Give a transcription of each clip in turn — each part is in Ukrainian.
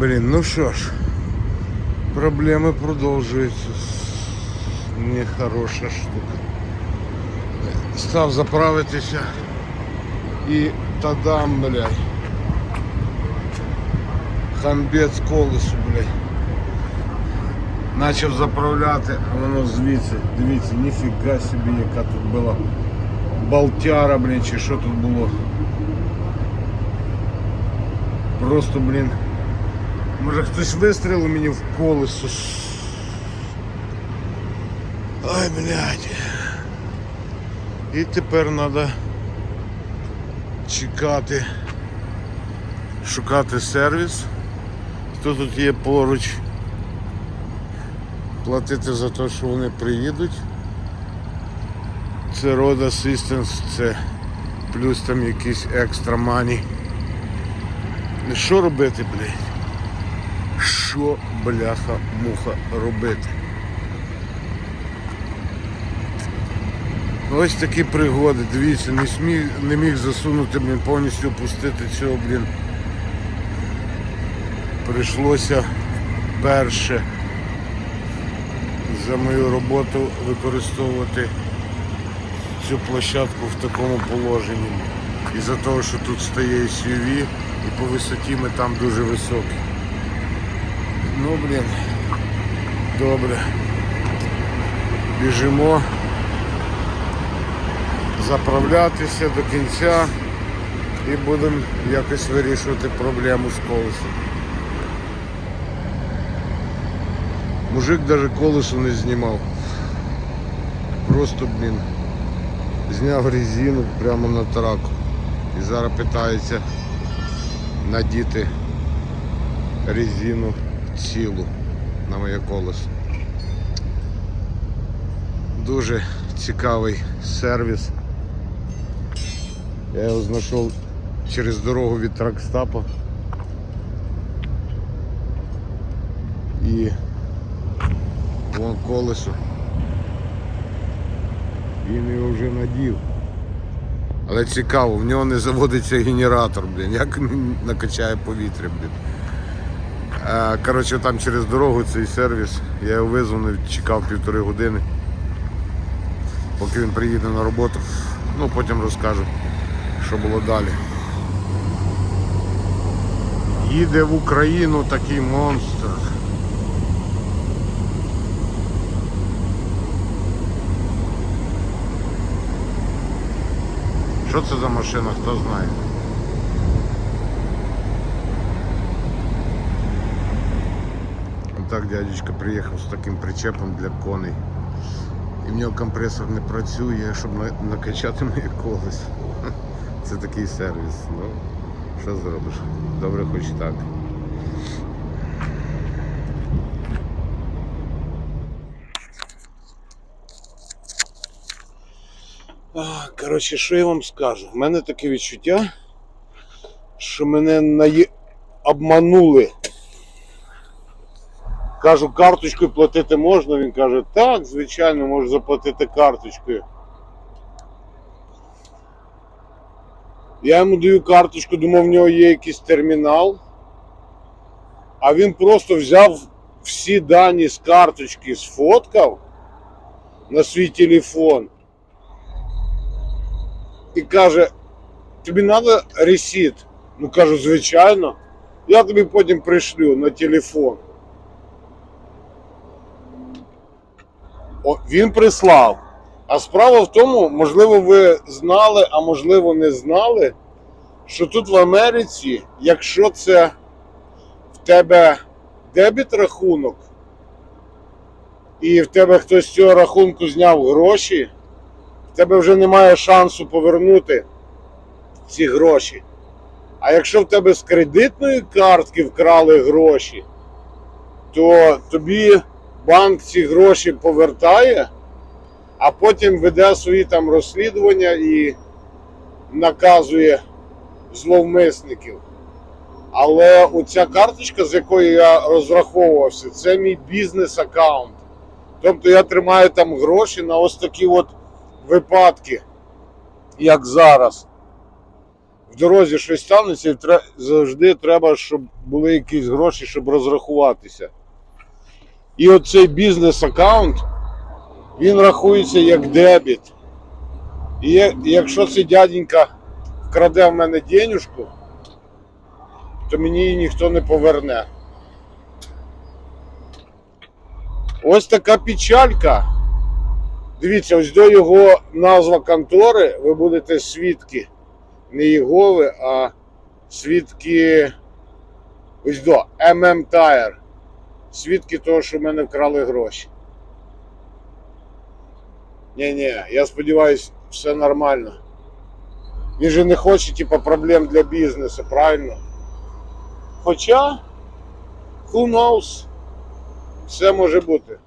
Блін, ну що ж, проблеми продовжуються. Нехороша штука. Став заправитися і тадам, блядь. Ханбець колесу, блядь. Начав заправляти, а воно звідси, дивіться, ніфіга собі, яка тут була болтяра, блін, чи що тут було. Просто, блін. Може хтось вистрілив мені в колесо. Ай, блядь. І тепер треба чекати, шукати сервіс. Хто тут є поруч? Платити за те, що вони приїдуть. Це Road Assistance, це плюс там якісь екстра мані. Що робити, блядь? Що, бляха, муха робити? Ось такі пригоди, дивіться, не сміг, не міг засунути, блін, повністю опустити цього, блін. Прийшлося перше за мою роботу використовувати цю площадку в такому положенні. Із-за того, що тут стає SUV і по висоті ми там дуже високі. Ну, блін, добре. Біжимо заправлятися до кінця і будемо якось вирішувати проблему з колесом. Мужик навіть колесо не знімав. Просто, блін, зняв резину прямо на траку. І зараз питається надіти резину цілу на моє колесо. Дуже цікавий сервіс. Я його знайшов через дорогу від тракстапа. І вон колесо. Він його вже надів. Але цікаво, в нього не заводиться генератор, блін, як накачає повітря, блін. Е, Коротше, там через дорогу цей сервіс, я його визвонив, чекав півтори години, поки він приїде на роботу. Ну, потім розкажу, що було далі. Їде в Україну такий монстр. Що це за машина, хто знає? Так дядечка приїхав з таким причепом для коней. І в нього компресор не працює, щоб накачати моє колесо. Це такий сервіс. Ну, що зробиш? Добре хоч так. Коротше, що я вам скажу? У мене таке відчуття, що мене наї... обманули. Кажу, карточкою платити можна. Він каже, так, звичайно, можеш заплатити карточкою. Я йому даю карточку, думав, в нього є якийсь термінал. А він просто взяв всі дані з карточки, сфоткав на свій телефон. І каже, тобі треба ресіт? Ну кажу, звичайно. Я тобі потім пришлю на телефон. Він прислав. А справа в тому, можливо, ви знали, а можливо, не знали, що тут в Америці, якщо це в тебе дебіт рахунок, і в тебе хтось з цього рахунку зняв гроші, в тебе вже немає шансу повернути ці гроші. А якщо в тебе з кредитної картки вкрали гроші, то тобі банк ці гроші повертає, а потім веде свої там розслідування і наказує зловмисників. Але оця карточка, з якою я розраховувався, це мій бізнес-аккаунт. Тобто я тримаю там гроші на ось такі от випадки, як зараз. в дорозі щось станеться, і завжди треба, щоб були якісь гроші, щоб розрахуватися. І оцей бізнес-аккаунт, він рахується як дебіт. І якщо цей дяденька вкраде в мене денюжку, то мені її ніхто не поверне. Ось така печалька. Дивіться, ось до його назва контори, ви будете свідки не Єгови, а свідки ось до MM Tire. Свідки того, що в мене вкрали гроші. Ні-ні, я сподіваюся, все нормально. Він же не хоче, типу, проблем для бізнесу, правильно? Хоча, who knows, все може бути.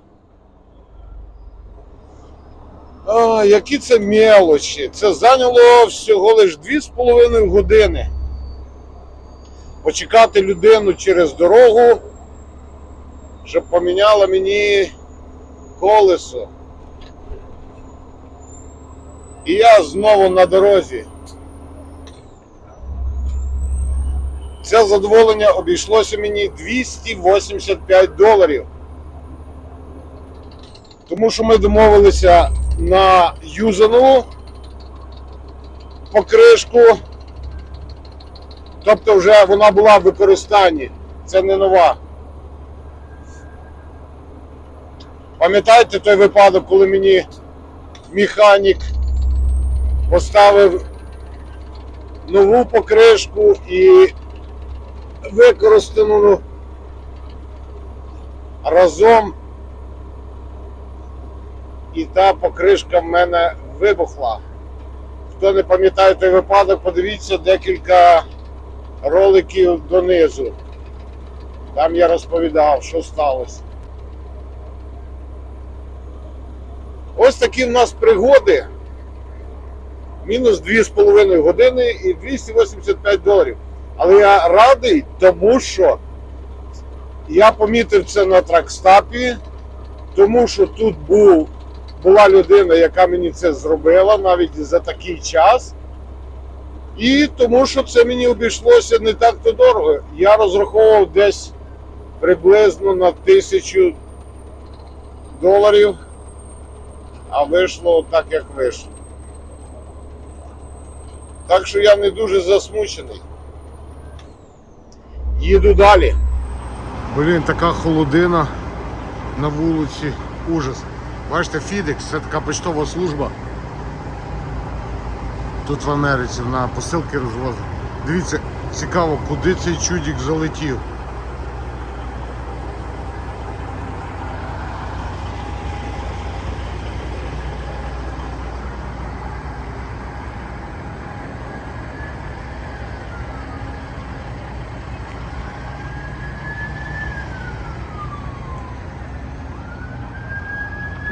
А, які це мелочі. Це зайняло всього лиш 2,5 години. Почекати людину через дорогу, щоб поміняла мені колесо. І я знову на дорозі. Це задоволення обійшлося мені 285 доларів. Тому що ми домовилися на юзану покришку. Тобто вже вона була в використанні. Це не нова. Пам'ятаєте той випадок, коли мені механік поставив нову покришку і використану разом і та покришка в мене вибухла. Хто не пам'ятає той випадок, подивіться декілька роликів донизу. Там я розповідав, що сталося. Ось такі в нас пригоди. Мінус 2,5 години і 285 доларів. Але я радий, тому що я помітив це на тракстапі, тому що тут був, була людина, яка мені це зробила навіть за такий час. І тому що це мені обійшлося не так то дорого. Я розраховував десь приблизно на тисячу доларів, а вийшло так, як вийшло. Так що я не дуже засмучений. Їду далі. Блін, така холодина на вулиці. Ужас. Бачите, Фідекс це така поштова служба. Тут в Америці на посилки розвозить. Дивіться, цікаво, куди цей чудик залетів.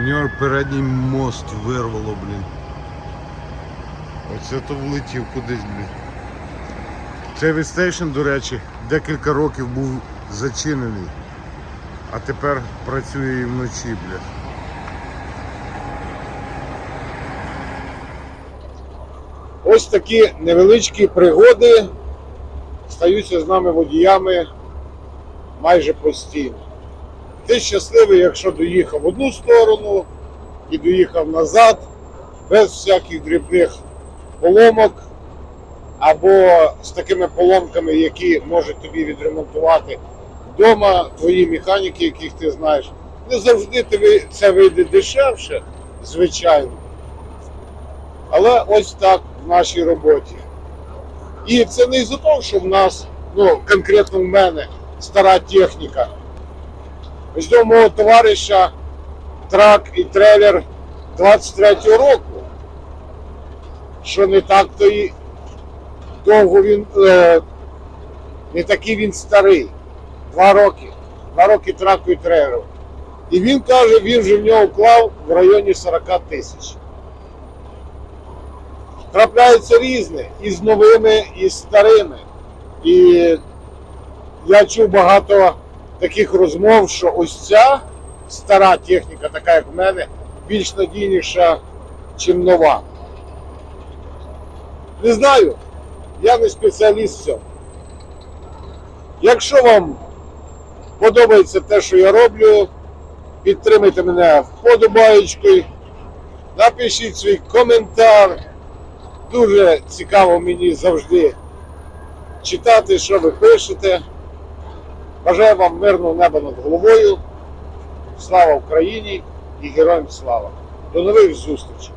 У нього передній мост вирвало, блін. Оце то влетів кудись, блін. Цей відстейшн, до речі, декілька років був зачинений, а тепер працює і вночі, блядь. Ось такі невеличкі пригоди стаються з нами водіями майже постійно. Ти щасливий, якщо доїхав в одну сторону і доїхав назад, без всяких дрібних поломок, або з такими поломками, які можуть тобі відремонтувати вдома твої механіки, яких ти знаєш. Не завжди тобі це вийде дешевше, звичайно. Але ось так в нашій роботі. І це не із-за того, що в нас, ну, конкретно в мене, стара техніка. Ось до мого товариша трак і трейлер 23-го року, що не так то і довго він, е, не такий він старий. Два роки. Два роки траку і трейлеру. І він каже, він вже в нього вклав в районі 40 тисяч. Трапляється різне, і з новими, і з старими. І я чув багато таких розмов, що ось ця стара техніка, така як в мене, більш надійніша, ніж нова. Не знаю. Я не спеціаліст в цьому. Якщо вам подобається те, що я роблю, підтримайте мене вподобаєчкою, напишіть свій коментар. Дуже цікаво мені завжди читати, що ви пишете. Бажаю вам мирного неба над головою. Слава Україні і героям слава! До нових зустрічей!